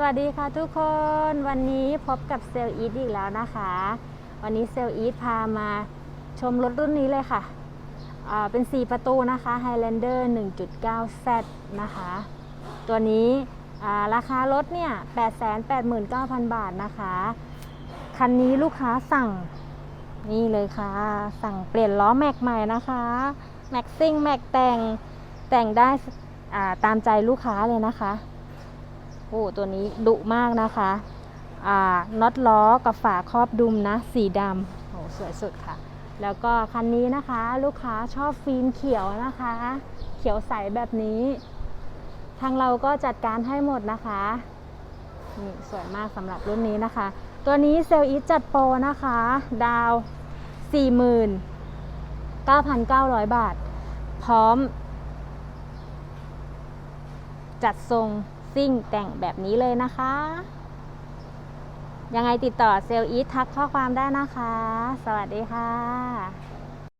สวัสดีค่ะทุกคนวันนี้พบกับเซลล์อีทอีกแล้วนะคะ วันนี้เซลล์อีทพามาชมรถรุ่นนี้เลยค่ะอ่าเป็น 4 ประตูนะคะ Highlander 1.9Z นะคะ ตัวนี้ราคารถเนี่ย889,000 บาทนะคะ คันนี้ลูกค้าสั่งนี่เลยค่ะ สั่งเปลี่ยนล้อแม็กใหม่นะคะแม็กซิ่งแม็กแต่งแต่งได้ตามใจลูกค้าเลยนะคะ โอ้ตัวนี้ดุมากนะคะอ่าน็อตล้อกับฝาครอบดุมนะ สีดำโอ้สวยสุดค่ะ แล้วก็คันนี้นะคะลูกค้าชอบฟิล์มเขียวนะคะ เขียวใสแบบนี้ ทางเราก็จัดการให้หมดนะคะนี่สวยมากสำหรับรุ่นนี้นะคะ ตัวนี้เซลล์อีจัดโปรนะคะ ดาว 49,900 บาท พร้อม จัดทรง ซิ่งแต่งแบบนี้เลยนะคะ ยังไงติดต่อเซลล์อีททักข้อความได้นะคะ สวัสดีค่ะ